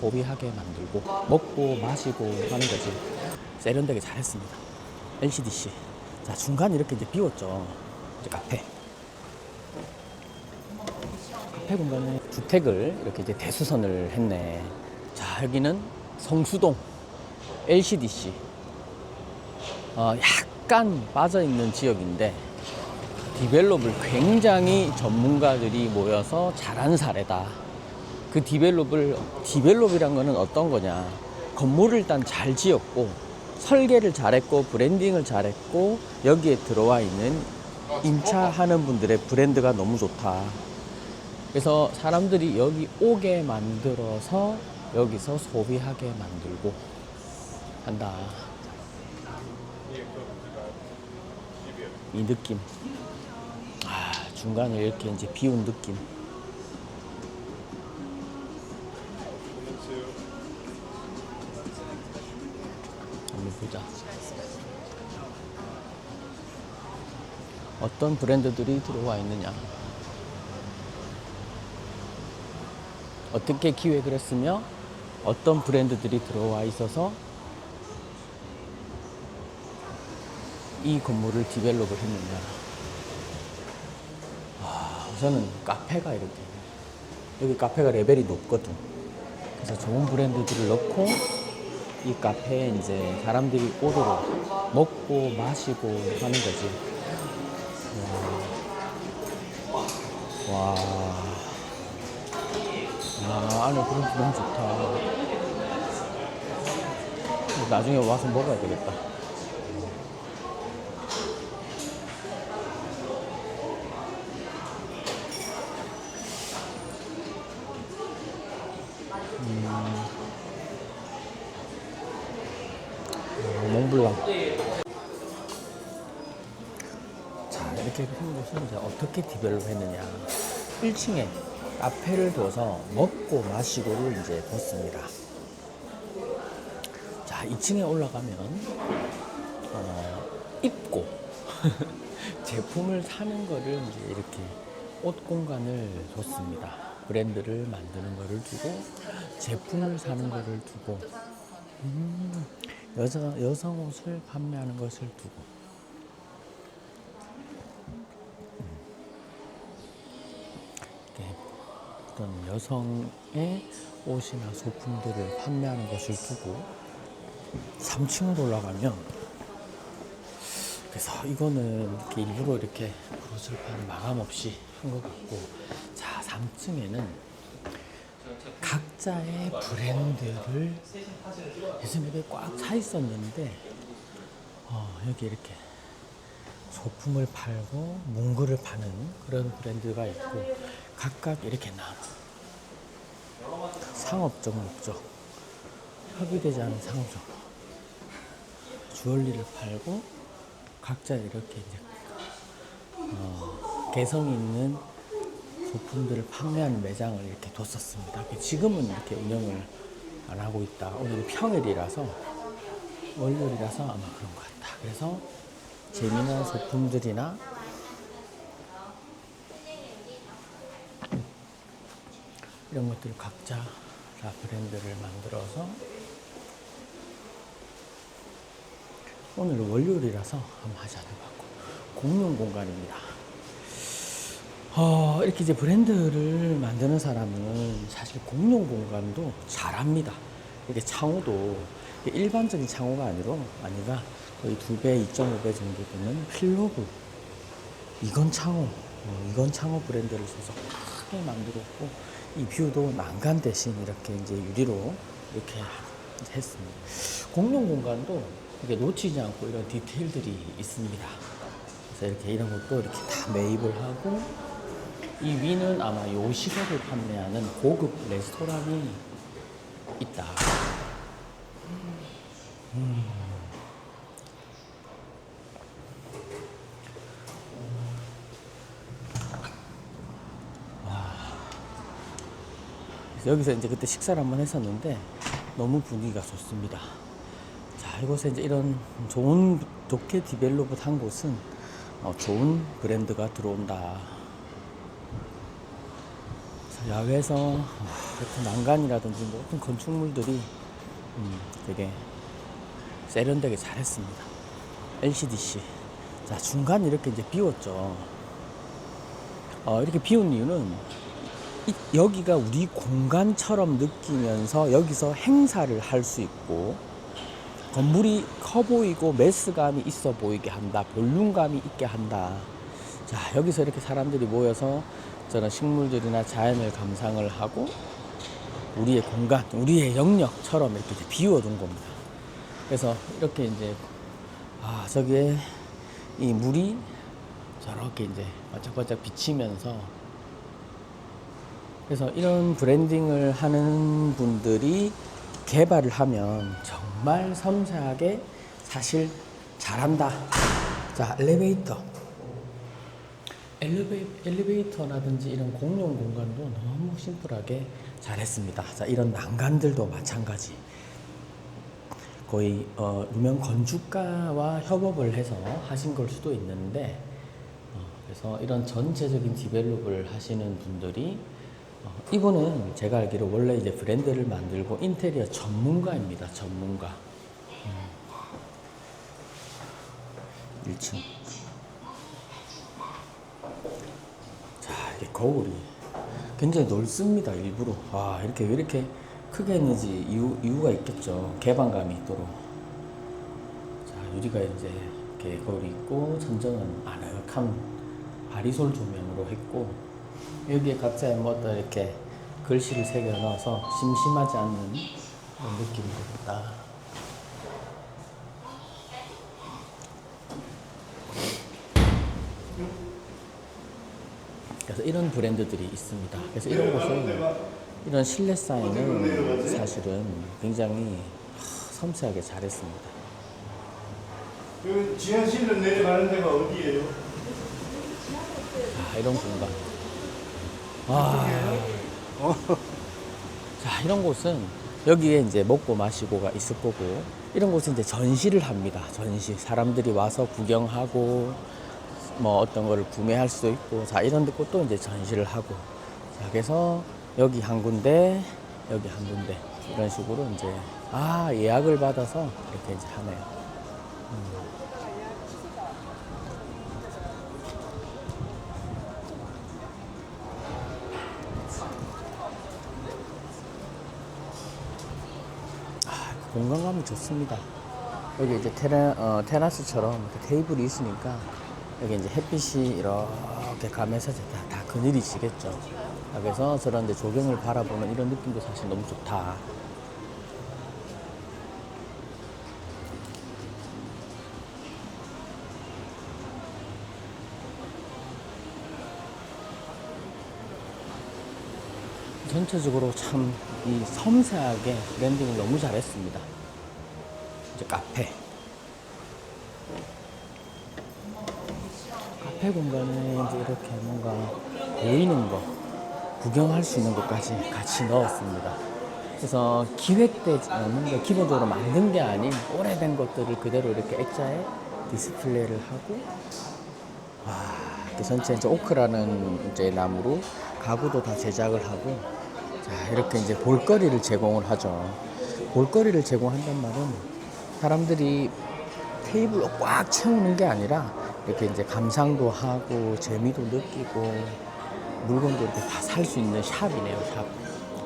소비하게 만들고 먹고 마시고 하는 거지. 세련되게 잘했습니다. LCDC. 자 중간 이렇게 이제 비웠죠. 이제 카페. 카페 공간에 주택을 이렇게 이제 대수선을 했네. 자 여기는 성수동 LCDC. 어, 약간 빠져 있는 지역인데 디벨롭을 굉장히 전문가들이 모여서 잘한 사례다. 그 디벨롭을 디벨롭이란 거는 어떤 거냐? 건물을 일단 잘 지었고 설계를 잘했고 브랜딩을 잘했고 여기에 들어와 있는 임차하는 분들의 브랜드가 너무 좋다. 그래서 사람들이 여기 오게 만들어서 여기서 소비하게 만들고 한다. 이 느낌. 아, 중간에 이렇게 이제 비운 느낌. 어떤 브랜드들이 들어와 있느냐. 어떻게 기획을 했으며 어떤 브랜드들이 들어와 있어서 이 건물을 디벨롭을 했느냐. 아, 우선은 카페가 이렇게 여기 카페가 레벨이 높거든. 그래서 좋은 브랜드들을 넣고 이 카페에 이제 사람들이 오도록 먹고 마시고 하는 거지. 와. 와. 아, 안에 브랜드 너무 좋다. 나중에 와서 먹어야 되겠다. 어, 몽블랑. 이렇게 큰 곳은 이제 어떻게 디벨롭 했느냐. 1층에 카페를 둬서 먹고 마시고를 이제 뒀습니다. 자, 2층에 올라가면, 어, 입고, 제품을 사는 거를 이제 이렇게 옷 공간을 뒀습니다. 브랜드를 만드는 거를 두고, 제품을 사는 거를 두고, 음, 여자, 여성 옷을 판매하는 것을 두고, 어떤 여성의 옷이나 소품들을 판매하는 것을 두고 3층으로 올라가면 그래서 이거는 이렇게 일부러 이렇게 브로슬판 마감 없이 한 것 같고 자 3층에는 각자의 브랜드를 예전에 꽉 차 있었는데 어, 여기 이렇게 소품을 팔고 문구를 파는 그런 브랜드가 있고 각각 이렇게 나눠 상업적 목적 협의되지 않은 상업적 주얼리를 팔고 각자 이렇게 이제 어, 개성 있는 소품들을 판매하는 매장을 이렇게 뒀었습니다. 지금은 이렇게 운영을 안 하고 있다. 오늘 평일이라서 월요일이라서 아마 그런 것 같다. 그래서 재미난 소품들이나 이런 것들 각자 다 브랜드를 만들어서 오늘 월요일이라서 한번 하지 않을 것 같고 공용 공간입니다. 어, 이렇게 이제 브랜드를 만드는 사람은 사실 공용 공간도 잘합니다. 이게 창호도 일반적인 창호가 아니로 아니라 거의 두 배, 2.5배 정도 되는 필로브 이건 창호, 어, 이건 창호 브랜드를 써서 크게 만들었고 이 뷰도 난간 대신 이렇게 이제 유리로 이렇게 했습니다. 공용 공간도 이게 놓치지 않고 이런 디테일들이 있습니다. 그래서 이렇게 이런 것도 이렇게 다 매입을 하고 이 위는 아마 요식업을 판매하는 고급 레스토랑이 있다. 그 여기서 이제 그때 식사를 한번 했었는데 너무 분위기가 좋습니다. 자, 이곳에 이제 이런 좋은, 좋게 디벨롭을 한 곳은 어, 좋은 브랜드가 들어온다. 자, 야외에서 같은 난간이라든지 모든 건축물들이 음, 되게 세련되게 잘했습니다. LCDC. 자, 중간 이렇게 이제 비웠죠. 어, 이렇게 비운 이유는 이- 여기가 우리 공간처럼 느끼면서 여기서 행사를 할 수 있고 건물이 커 보이고 매스감이 있어 보이게 한다. 볼륨감이 있게 한다. 자, 여기서 이렇게 사람들이 모여서 저런 식물들이나 자연을 감상을 하고 우리의 공간, 우리의 영역처럼 이렇게 이제 비워 둔 겁니다. 그래서 이렇게 이제 아 저기에 이 물이 저렇게 이제 반짝반짝 비치면서 그래서 이런 브랜딩을 하는 분들이 개발을 하면 정말 섬세하게 사실 잘한다. 자 엘리베이터. 엘리베이, 엘리베이터라든지 이런 공용 공간도 너무 심플하게 잘했습니다. 자, 이런 난간들도 마찬가지. 거의 어, 유명 건축가와 협업을 해서 하신 걸 수도 있는데 어, 그래서 이런 전체적인 디벨롭을 하시는 분들이 어, 이분은 제가 알기로 원래 이제 브랜드를 만들고 인테리어 전문가입니다. 전문가. 음. 1층. 자, 이게 거울이 굉장히 넓습니다. 일부러. 아, 이렇게 왜 이렇게 크게 했는지 이유, 이유가 있겠죠. 개방감이 있도록. 자, 유리가 이제 이렇게 거울이 있고, 천정은 아늑한 바리솔 조명으로 했고, 여기에 각자의 뭐 어떤 이렇게 글씨를 새겨 넣어서 심심하지 않는 느낌이 듭니다. 그래서 이런 브랜드들이 있습니다. 그래서 이런 곳은 이런 실내 사인은 사실은 굉장히 하, 섬세하게 잘했습니다. 그 씨는 내려가는 데가 어디예요? 자, 이런 공간. 아. 자, 이런 곳은 여기에 이제 먹고 마시고가 있을 거고, 이런 곳은 이제 전시를 합니다. 전시. 사람들이 와서 구경하고, 뭐 어떤 거를 구매할 수도 있고, 자, 이런 곳도 이제 전시를 하고. 자, 그래서 여기 한 군데, 여기 한 군데. 이런 식으로 이제, 아, 예약을 받아서 이렇게 이제 하네요. 아, 공간감이 좋습니다. 여기 이제 테라, 어, 테라스처럼 테이블이 있으니까 여기 이제 햇빛이 이렇게 이제 다, 다 그늘이 지겠죠. 아, 그래서 저런 이제 조경을 바라보는 이런 느낌도 사실 너무 좋다. 전체적으로 참 이 섬세하게 브랜딩을 너무 잘했습니다. 이제 카페. 카페 공간에 이제 이렇게 뭔가 보이는 거, 구경할 수 있는 것까지 같이 넣었습니다. 그래서 기획되지, 어, 뭔가 기본적으로 만든 게 아닌 오래된 것들을 그대로 이렇게 액자에 디스플레이를 하고, 와, 전체 이제 오크라는 이제 나무로 가구도 다 제작을 하고, 자, 이렇게 이제 볼거리를 제공을 하죠. 볼거리를 제공한단 말은 사람들이 테이블로 꽉 채우는 게 아니라 이렇게 이제 감상도 하고 재미도 느끼고 물건도 이렇게 다 살 수 있는 샵이네요, 샵.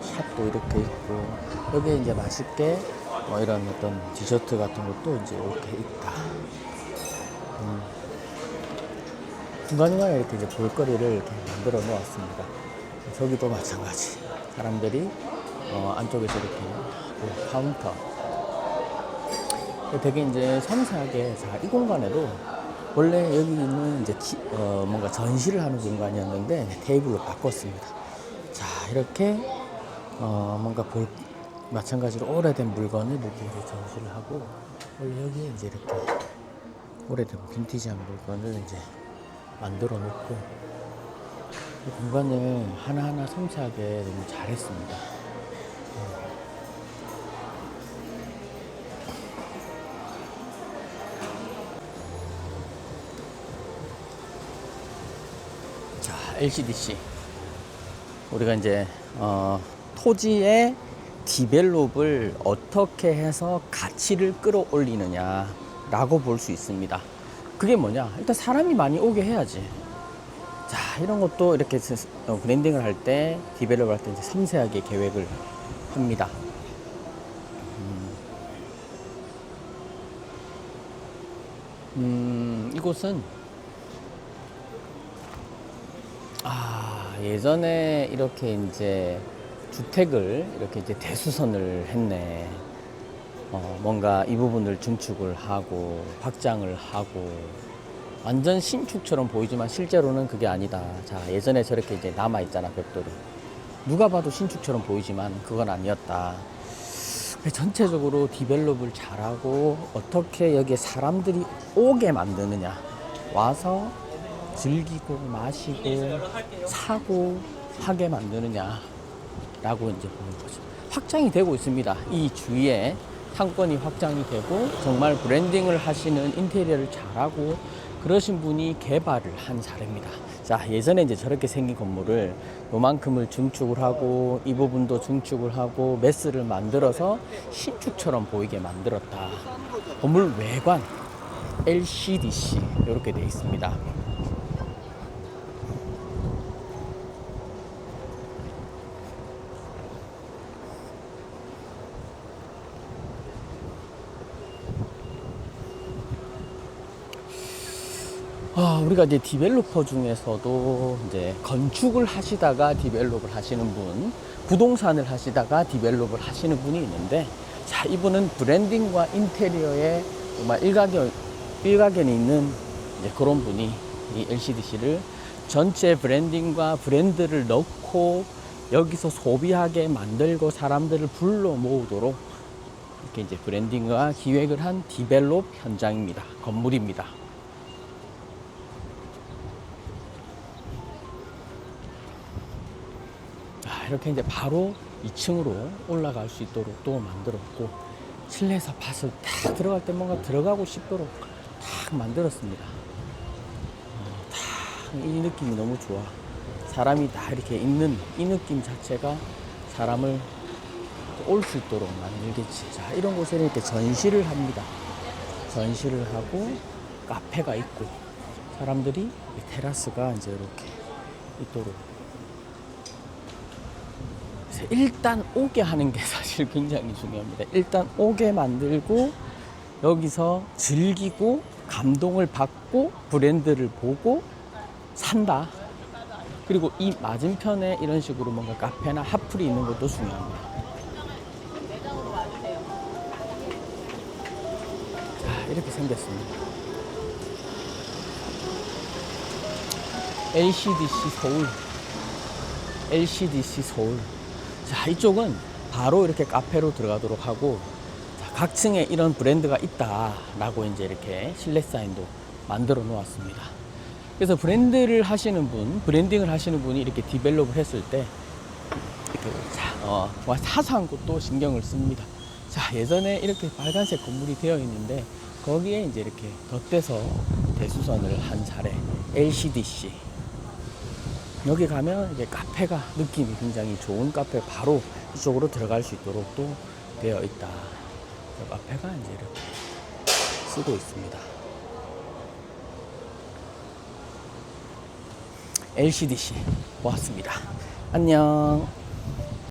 샵도 이렇게 있고 여기에 이제 맛있게 뭐 이런 어떤 디저트 같은 것도 이제 이렇게 있다. 음. 중간중간에 이렇게 이제 볼거리를 이렇게 만들어 놓았습니다. 저기도 마찬가지. 사람들이 어, 안쪽에서 이렇게 그 카운터. 되게 이제 섬세하게 자, 이 공간에도 원래 여기는 이제 기- 어, 뭔가 전시를 하는 공간이었는데 테이블로 바꿨습니다. 자, 이렇게 어, 뭔가 볼, 마찬가지로 오래된 물건을 이제 전시를 하고 원래 여기에 이제 이렇게 오래된 빈티지한 물건을 이제 만들어 놓고 이 공간을 하나하나 섬세하게 너무 잘했습니다. 자, LCDC. 우리가 이제 어, 토지의 디벨롭을 어떻게 해서 가치를 끌어올리느냐라고 볼 수 있습니다. 그게 뭐냐? 일단 사람이 많이 오게 해야지. 자, 이런 것도 이렇게 스- 어, 브랜딩을 할 때, 디벨롭을 할 때 이제 섬세하게 계획을 합니다. 음, 이곳은 아, 예전에 이렇게 이제 주택을 이렇게 이제 대수선을 했네. 어, 뭔가 이 부분을 증축을 하고 확장을 하고 완전 신축처럼 보이지만 실제로는 그게 아니다. 자, 예전에 저렇게 이제 남아 있잖아, 벽돌이. 누가 봐도 신축처럼 보이지만 그건 아니었다. 전체적으로 디벨롭을 잘하고 어떻게 여기에 사람들이 오게 만드느냐. 와서 즐기고 마시고 사고 하게 만드느냐 라고 이제 보는 거죠. 확장이 되고 있습니다. 이 주위에 상권이 확장이 되고 정말 브랜딩을 하시는 인테리어를 잘하고 그러신 분이 개발을 한 사례입니다. 자, 예전에 이제 저렇게 생긴 건물을 요만큼을 증축을 하고 이 부분도 증축을 하고 메스를 만들어서 신축처럼 보이게 만들었다. 건물 외관 LCDC 이렇게 되어 있습니다. 우리가 이제 디벨로퍼 중에서도 이제 건축을 하시다가 디벨롭을 하시는 분, 부동산을 하시다가 디벨롭을 하시는 분이 있는데, 자, 이분은 브랜딩과 인테리어에 정말 일가견, 일가견이 있는 그런 분이 이 LCDC를 전체 브랜딩과 브랜드를 넣고 여기서 소비하게 만들고 사람들을 불러 모으도록 이렇게 이제 브랜딩과 기획을 한 디벨롭 현장입니다. 건물입니다. 이렇게 이제 바로 2층으로 올라갈 수 있도록 또 만들었고 실내에서 밭을 딱 들어갈 때 뭔가 들어가고 싶도록 딱 만들었습니다. 어, 탁이 느낌이 너무 좋아. 사람이 다 이렇게 있는 이 느낌 자체가 사람을 올 수 있도록 만들겠지. 자, 이런 곳에는 이렇게 전시를 합니다. 전시를 하고 카페가 있고 사람들이 이 테라스가 이제 이렇게 있도록 일단 오게 하는 게 사실 굉장히 중요합니다. 일단 오게 만들고 여기서 즐기고 감동을 받고 브랜드를 보고 산다. 그리고 이 맞은편에 이런 식으로 뭔가 카페나 핫플이 있는 것도 중요합니다. 자, 이렇게 생겼습니다. LCDC 서울. LCDC 서울. 자, 이쪽은 바로 이렇게 카페로 들어가도록 하고, 자, 각 층에 이런 브랜드가 있다라고 이제 이렇게 실내 사인도 만들어 놓았습니다. 그래서 브랜드를 하시는 분, 브랜딩을 하시는 분이 이렇게 디벨롭을 했을 때, 이렇게 자, 어, 와, 사소한 것도 신경을 씁니다. 자, 예전에 이렇게 빨간색 건물이 되어 있는데, 거기에 이제 이렇게 덧대서 대수선을 한 사례, LCDC. 여기 가면 이제 카페가 느낌이 굉장히 좋은 카페 바로 이쪽으로 들어갈 수 있도록 또 되어 있다. 카페가 이제 이렇게 쓰고 있습니다. LCDC 모았습니다. 안녕.